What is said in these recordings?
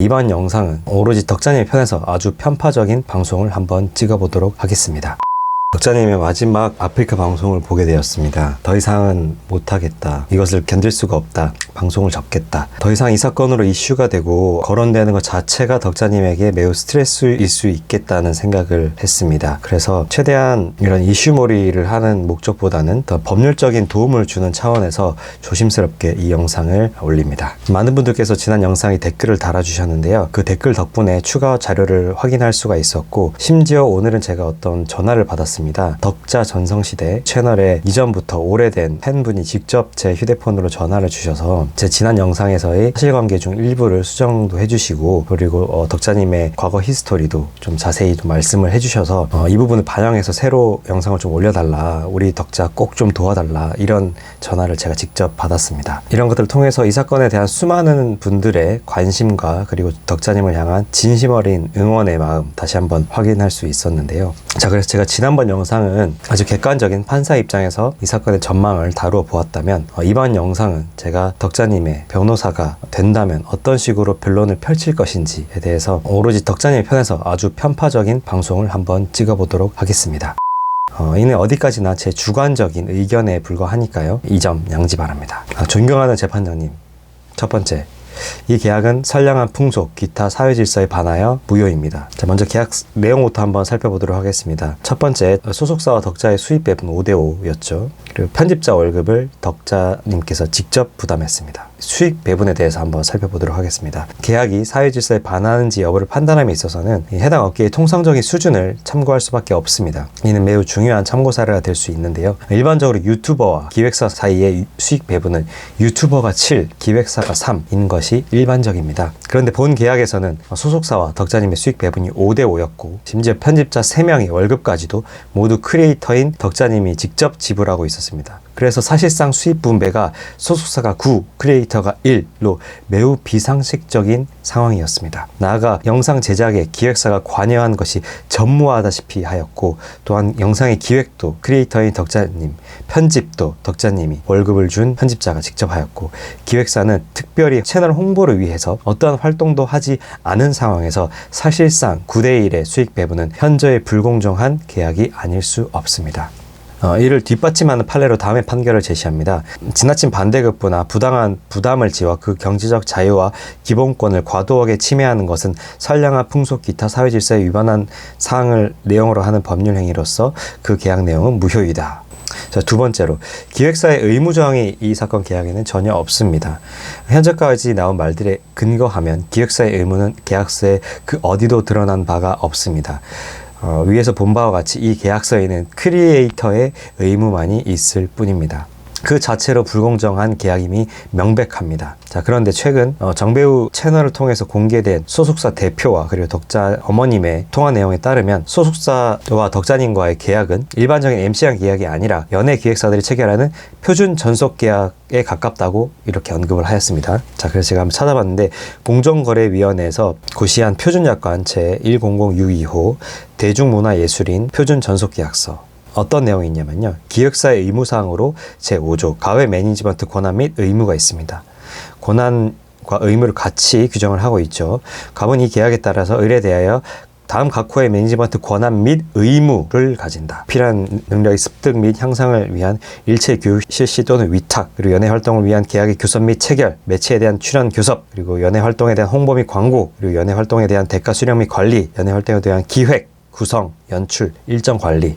이번 영상은 오로지 덕자님의 편에서 아주 편파적인 방송을 한번 찍어보도록 하겠습니다. 덕자님의 마지막 아프리카 방송을 보게 되었습니다. 더 이상은 못하겠다. 이것을 견딜 수가 없다. 방송을 접겠다. 더 이상 이 사건으로 이슈가 되고 거론되는 것 자체가 덕자님에게 매우 스트레스일 수 있겠다는 생각을 했습니다. 그래서 최대한 이런 이슈몰이를 하는 목적보다는 더 법률적인 도움을 주는 차원에서 조심스럽게 이 영상을 올립니다. 많은 분들께서 지난 영상에 댓글을 달아주셨는데요. 그 댓글 덕분에 추가 자료를 확인할 수가 있었고 심지어 오늘은 제가 어떤 전화를 받았습니다. 덕자 전성시대 채널에 이전부터 오래된 팬분이 직접 제 휴대폰으로 전화를 주셔서 제 지난 영상에서의 사실관계 중 일부를 수정도 해주시고 그리고 어, 덕자님의 과거 히스토리도 좀 자세히 좀 말씀을 해주셔서 어, 이 부분을 반영해서 새로 영상을 좀 올려달라 우리 덕자 꼭 좀 도와달라 이런 전화를 제가 직접 받았습니다. 이런 것들을 통해서 이 사건에 대한 수많은 분들의 관심과 그리고 덕자님을 향한 진심 어린 응원의 마음 다시 한번 확인할 수 있었는데요. 자, 그래서 제가 지난번 영상은 아주 객관적인 판사 입장에서 이 사건의 전망을 다루어 보았다면 어, 이번 영상은 제가 덕자님의 변호사가 된다면 어떤 식으로 변론을 펼칠 것인지에 대해서 오로지 덕자님의 편에서 아주 편파적인 방송을 한번 찍어보도록 하겠습니다. 어, 이는 어디까지나 제 주관적인 의견에 불과하니까요. 이 점 양지 바랍니다. 아, 존경하는 재판장님. 첫 번째. 이 계약은 선량한 풍속, 기타 사회 질서에 반하여 무효입니다. 자, 먼저 계약 내용부터 한번 살펴보도록 하겠습니다. 첫 번째, 소속사와 덕자의 수입 배분 5대 5였죠. 그리고 편집자 월급을 덕자님께서 직접 부담했습니다. 수익 배분에 대해서 한번 살펴보도록 하겠습니다. 계약이 사회 질서에 반하는지 여부를 판단함에 있어서는 이 해당 업계의 통상적인 수준을 참고할 수밖에 없습니다. 이는 매우 중요한 참고 사례가 될 수 있는데요. 일반적으로 유튜버와 기획사 사이의 수익 배분은 유튜버가 7, 기획사가 3인 것이 일반적입니다. 그런데 본 계약에서는 소속사와 덕자님의 수익 배분이 5대 5였고 심지어 편집자 3명의 월급까지도 모두 크리에이터인 덕자님이 직접 지불하고 있었습니다. 그래서 사실상 수입 분배가 소속사가 9, 크리에이터가 1로 매우 비상식적인 상황이었습니다. 나아가 영상 제작에 기획사가 관여한 것이 전무하다시피 하였고 또한 영상의 기획도 크리에이터인 덕자님, 편집도 덕자님이 월급을 준 편집자가 직접 하였고 기획사는 특별히 채널 홍보를 위해서 어떠한 활동도 하지 않은 상황에서 사실상 9대 1의 수익 배분은 현저히 불공정한 계약이 아닐 수 없습니다. 어, 이를 뒷받침하는 판례로 다음의 판결을 제시합니다. 지나친 반대급부나 부당한 부담을 지어 그 경제적 자유와 기본권을 과도하게 침해하는 것은 선량한 풍속 기타 사회 질서에 위반한 사항을 내용으로 하는 법률 행위로서 그 계약 내용은 무효이다. 자, 두 번째로 기획사의 의무 조항이 이 사건 계약에는 전혀 없습니다. 현재까지 나온 말들에 근거하면 기획사의 의무는 계약서에 그 어디도 드러난 바가 없습니다. 어, 위에서 본 바와 같이 이 계약서에는 크리에이터의 의무만이 있을 뿐입니다. 그 자체로 불공정한 계약임이 명백합니다. 자, 그런데 최근 어, 정배우 채널을 통해서 공개된 소속사 대표와 그리고 덕자 어머님의 통화 내용에 따르면 소속사와 덕자님과의 계약은 일반적인 MC랑 계약이 아니라 연예 기획사들이 체결하는 표준 전속 계약에 가깝다고 이렇게 언급을 하였습니다. 자, 그래서 제가 한번 찾아봤는데 공정거래위원회에서 고시한 표준약관 제 100625 대중문화예술인 표준 전속 계약서 어떤 내용이 있냐면요. 기획사의 의무사항으로 제5조 가외 매니지먼트 권한 및 의무가 있습니다. 권한과 의무를 같이 규정을 하고 있죠. 갑은 이 계약에 따라서 을에 대하여 다음 각 호의 매니지먼트 권한 및 의무를 가진다. 필요한 능력의 습득 및 향상을 위한 일체 교육 실시 또는 위탁, 그리고 연예 활동을 위한 계약의 교섭 및 체결, 매체에 대한 출연 교섭, 그리고 연예 활동에 대한 홍보 및 광고, 그리고 연예 활동에 대한 대가 수령 및 관리, 연예 활동에 대한 기획, 구성, 연출, 일정 관리,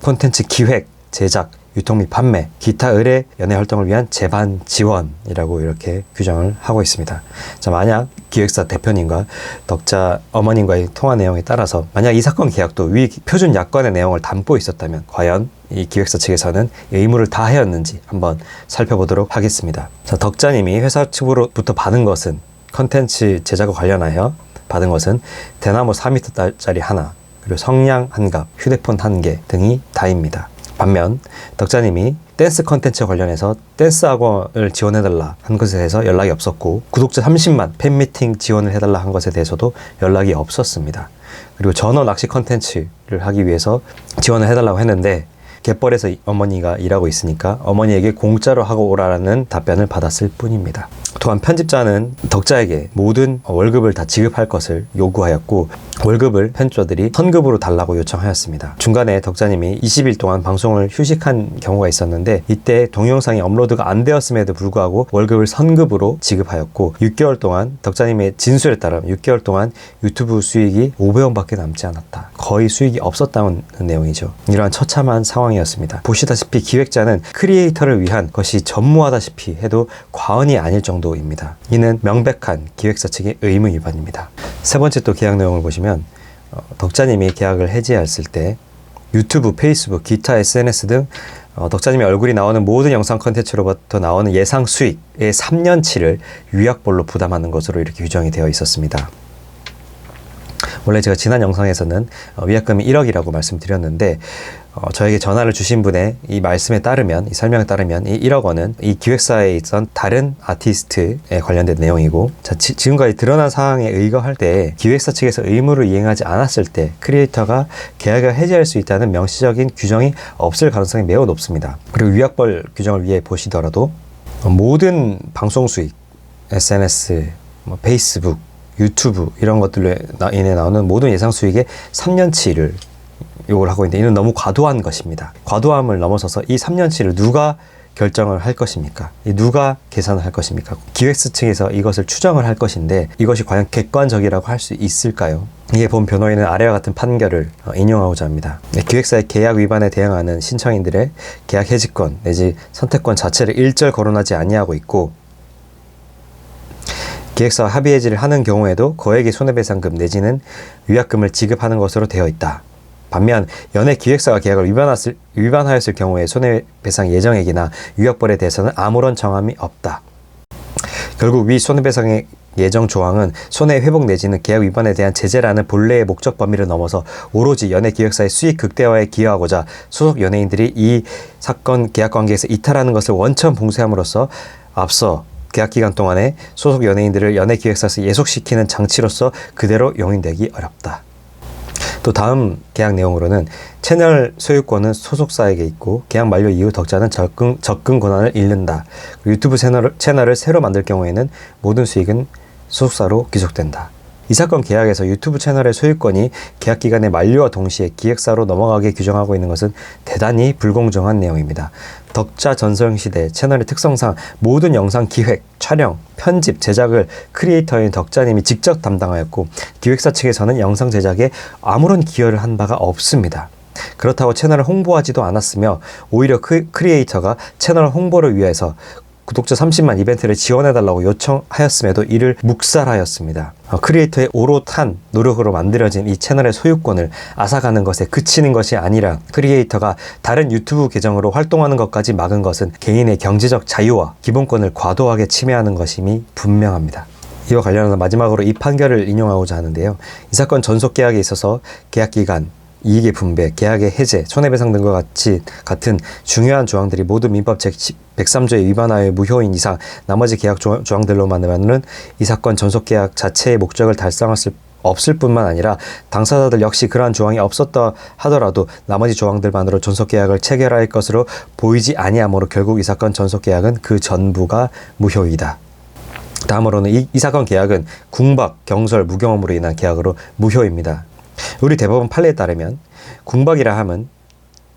콘텐츠 기획, 제작, 유통 및 판매, 기타 의뢰 연예 활동을 위한 재반 지원이라고 이렇게 규정을 하고 있습니다. 자, 만약 기획사 대표님과 덕자 어머님과의 통화 내용에 따라서 만약 이 사건 계약도 위 표준 약관의 내용을 담고 있었다면 과연 이 기획사 측에서는 의무를 다하였는지 한번 살펴보도록 하겠습니다. 자, 덕자님이 회사 측으로부터 받은 것은 컨텐츠 제작과 관련하여 받은 것은 대나무 4m짜리 하나, 그리고 성냥 한 갑, 휴대폰 한 개 등이 다입니다. 반면 덕자님이 댄스 컨텐츠 관련해서 댄스 학원을 지원해달라 한 것에 대해서 연락이 없었고 구독자 30만 팬미팅 지원을 해달라 한 것에 대해서도 연락이 없었습니다. 그리고 전어 낚시 컨텐츠를 하기 위해서 지원을 해달라고 했는데 갯벌에서 이- 어머니가 일하고 있으니까 어머니에게 공짜로 하고 오라라는 답변을 받았을 뿐입니다. 또한 편집자는 덕자에게 모든 월급을 다 지급할 것을 요구하였고 월급을 편집자들이 선급으로 달라고 요청하였습니다. 중간에 덕자님이 20일 동안 방송을 휴식한 경우가 있었는데 이때 동영상이 업로드가 안 되었음에도 불구하고 월급을 선급으로 지급하였고 6개월 동안 덕자님의 진술에 따르면 6개월 동안 유튜브 수익이 500원밖에 남지 않았다. 거의 수익이 없었다는 내용이죠. 이러한 처참한 상황이었습니다. 보시다시피 기획자는 크리에이터를 위한 것이 전무하다시피 해도 과언이 아닐 정도입니다. 이는 명백한 기획사 측의 의무 위반입니다. 세 번째 또 계약 내용을 보시면 어, 덕자님이 계약을 해지했을 때 유튜브, 페이스북, 기타 SNS 등 어, 덕자님의 얼굴이 나오는 모든 영상 컨텐츠로부터 나오는 예상 수익의 3년치를 위약벌로 부담하는 것으로 이렇게 규정이 되어 있었습니다. 원래 제가 지난 영상에서는 어, 위약금이 1억이라고 말씀드렸는데 어, 저에게 전화를 주신 분의 이 말씀에 따르면 이 설명에 따르면 이 1억 원은 이 기획사에 있던 다른 아티스트에 관련된 내용이고 자, 지, 지금까지 드러난 사항에 의거할 때 기획사 측에서 의무를 이행하지 않았을 때 크리에이터가 계약을 해지할 수 있다는 명시적인 규정이 없을 가능성이 매우 높습니다. 그리고 위약벌 규정을 위해 보시더라도 어, 모든 방송 수익, SNS, 뭐 페이스북, 유튜브 이런 것들로 나- 인해 나오는 모든 예상 수익의 3년치를 요구를 하고 있는데 이는 너무 과도한 것입니다. 과도함을 넘어서서 이 3년치를 누가 결정을 할 것입니까? 이 누가 계산을 할 것입니까? 기획사 측에서 이것을 추정을 할 것인데 이것이 과연 객관적이라고 할 수 있을까요? 이에 본 변호인은 아래와 같은 판결을 어, 인용하고자 합니다. 네, 기획사의 계약 위반에 대응하는 신청인들의 계약 해지권 내지 선택권 자체를 일절 거론하지 아니하고 있고 기획사와 합의 해지를 하는 경우에도 거액의 손해배상금 내지는 위약금을 지급하는 것으로 되어 있다. 반면 연애 기획사가 계약을 위반했을, 위반하였을 경우에 손해배상 예정액이나 위약벌에 대해서는 아무런 정함이 없다. 결국 위 손해배상의 예정 조항은 손해 회복 내지는 계약 위반에 대한 제재라는 본래의 목적 범위를 넘어서 오로지 연예 기획사의 수익 극대화에 기여하고자 소속 연예인들이 이 사건 계약 관계에서 이탈하는 것을 원천 봉쇄함으로써 앞서 계약 기간 동안에 소속 연예인들을 연예 기획사에서 예속시키는 장치로서 그대로 용인되기 어렵다. 또 다음 계약 내용으로는 채널 소유권은 소속사에게 있고 계약 만료 이후 덕자는 접근, 접근 권한을 잃는다. 유튜브 채널을, 채널을 새로 만들 경우에는 모든 수익은 소속사로 귀속된다. 이 사건 계약에서 유튜브 채널의 소유권이 계약 기간의 만료와 동시에 기획사로 넘어가게 규정하고 있는 것은 대단히 불공정한 내용입니다. 덕자 전성시대 채널의 특성상 모든 영상 기획, 촬영, 편집, 제작을 크리에이터인 덕자님이 직접 담당하였고 기획사 측에서는 영상 제작에 아무런 기여를 한 바가 없습니다. 그렇다고 채널을 홍보하지도 않았으며 오히려 크, 크리에이터가 채널 홍보를 위해서 구독자 30만 이벤트를 지원해달라고 요청하였음에도 이를 묵살하였습니다. 어, 크리에이터의 오롯한 노력으로 만들어진 이 채널의 소유권을 앗아가는 것에 그치는 것이 아니라 크리에이터가 다른 유튜브 계정으로 활동하는 것까지 막은 것은 개인의 경제적 자유와 기본권을 과도하게 침해하는 것임이 분명합니다. 이와 관련해서 마지막으로 이 판결을 인용하고자 하는데요. 이 사건 전속 계약에 있어서 계약 기간, 이익의 분배, 계약의 해제, 손해배상 등과 같이 같은 중요한 조항들이 모두 민법 제103조에 위반하여 무효인 이상 나머지 계약 조- 조항들로만은 이 사건 전속 계약 자체의 목적을 달성할 수 없을 뿐만 아니라 당사자들 역시 그러한 조항이 없었다 하더라도 나머지 조항들만으로 전속 계약을 체결할 것으로 보이지 아니하므로 결국 이 사건 전속 계약은 그 전부가 무효이다. 다음으로는 이, 이 사건 계약은 궁박, 경설, 무경험으로 인한 계약으로 무효입니다. 우리 대법원 판례에 따르면 궁박이라 함은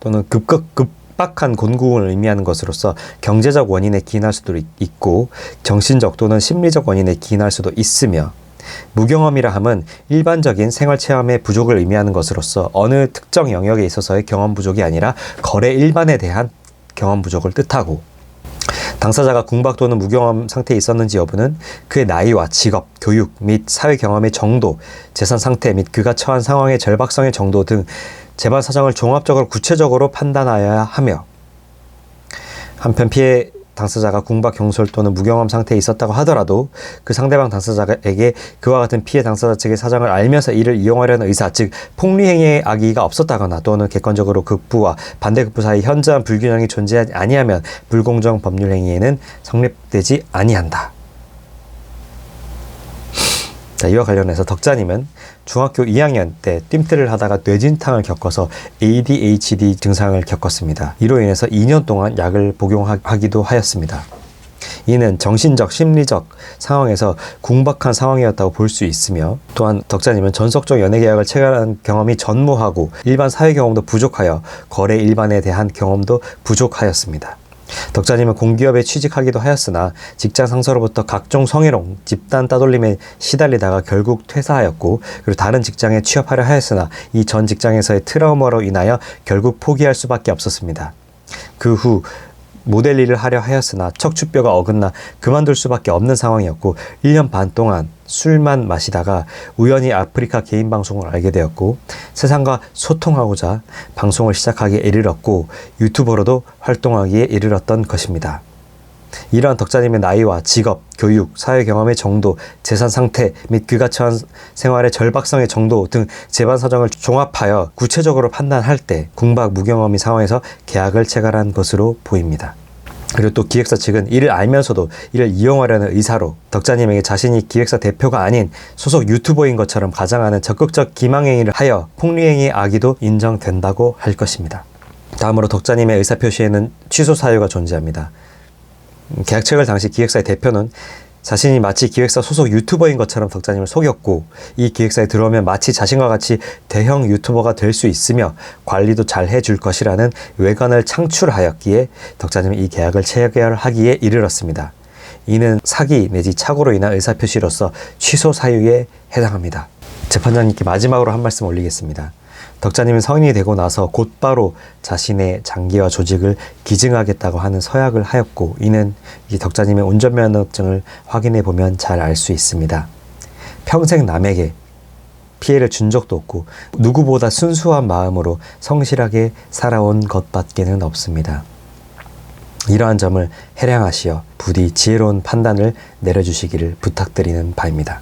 또는 급급 급박한 곤궁을 의미하는 것으로서 경제적 원인에 기인할 수도 있- 있고 정신적 또는 심리적 원인에 기인할 수도 있으며 무경험이라 함은 일반적인 생활 체험의 부족을 의미하는 것으로서 어느 특정 영역에 있어서의 경험 부족이 아니라 거래 일반에 대한 경험 부족을 뜻하고 당사자가 궁박 또는 무경험 상태에 있었는지 여부는 그의 나이와 직업, 교육 및 사회 경험의 정도, 재산 상태 및 그가 처한 상황의 절박성의 정도 등 재반 사정을 종합적으로 구체적으로 판단하여야 하며 한편 피해 당사자가 궁박 경솔 또는 무경험 상태에 있었다고 하더라도 그 상대방 당사자에게 그와 같은 피해 당사자 측의 사정을 알면서 이를 이용하려는 의사 즉 폭리 행위의 악의가 없었다거나 또는 객관적으로 극부와 반대 극부 사이 현저한 불균형이 존재하지 아니하면 불공정 법률 행위에는 성립되지 아니한다. 자, 이와 관련해서 덕자님은 중학교 2학년 때 뜀뜨를 하다가 뇌진탕을 겪어서 ADHD 증상을 겪었습니다. 이로 인해서 2년 동안 약을 복용하기도 하였습니다. 이는 정신적, 심리적 상황에서 궁박한 상황이었다고 볼 수 있으며 또한 덕자님은 전속적 연애 계약을 체결한 경험이 전무하고 일반 사회 경험도 부족하여 거래 일반에 대한 경험도 부족하였습니다. 덕자님은 공기업에 취직하기도 하였으나 직장 상사로부터 각종 성희롱, 집단 따돌림에 시달리다가 결국 퇴사하였고 그리고 다른 직장에 취업하려 하였으나 이 전 직장에서의 트라우마로 인하여 결국 포기할 수밖에 없었습니다. 그 후 모델 일을 하려 하였으나 척추뼈가 어긋나 그만둘 수밖에 없는 상황이었고 1년 반 동안 술만 마시다가 우연히 아프리카 개인 방송을 알게 되었고 세상과 소통하고자 방송을 시작하기에 이르렀고 유튜버로도 활동하기에 이르렀던 것입니다. 이러한 덕자님의 나이와 직업, 교육, 사회 경험의 정도, 재산 상태 및 그가 처한 생활의 절박성의 정도 등 재반 사정을 종합하여 구체적으로 판단할 때 궁박 무경험이 상황에서 계약을 체결한 것으로 보입니다. 그리고 또 기획사 측은 이를 알면서도 이를 이용하려는 의사로 덕자님에게 자신이 기획사 대표가 아닌 소속 유튜버인 것처럼 가장하는 적극적 기망행위를 하여 폭리행위 악의도 인정된다고 할 것입니다. 다음으로 덕자님의 의사표시에는 취소 사유가 존재합니다. 음, 계약 체결 당시 기획사의 대표는 자신이 마치 기획사 소속 유튜버인 것처럼 덕자님을 속였고 이 기획사에 들어오면 마치 자신과 같이 대형 유튜버가 될 수 있으며 관리도 잘 해줄 것이라는 외관을 창출하였기에 덕자님은 이 계약을 체결하기에 이르렀습니다. 이는 사기 내지 착오로 인한 의사표시로서 취소 사유에 해당합니다. 재판장님께 마지막으로 한 말씀 올리겠습니다. 덕자님은 성인이 되고 나서 곧바로 자신의 장기와 조직을 기증하겠다고 하는 서약을 하였고 이는 이 덕자님의 운전면허증을 확인해 보면 잘 알 수 있습니다. 평생 남에게 피해를 준 적도 없고 누구보다 순수한 마음으로 성실하게 살아온 것밖에는 없습니다. 이러한 점을 해량하시어 부디 지혜로운 판단을 내려주시기를 부탁드리는 바입니다.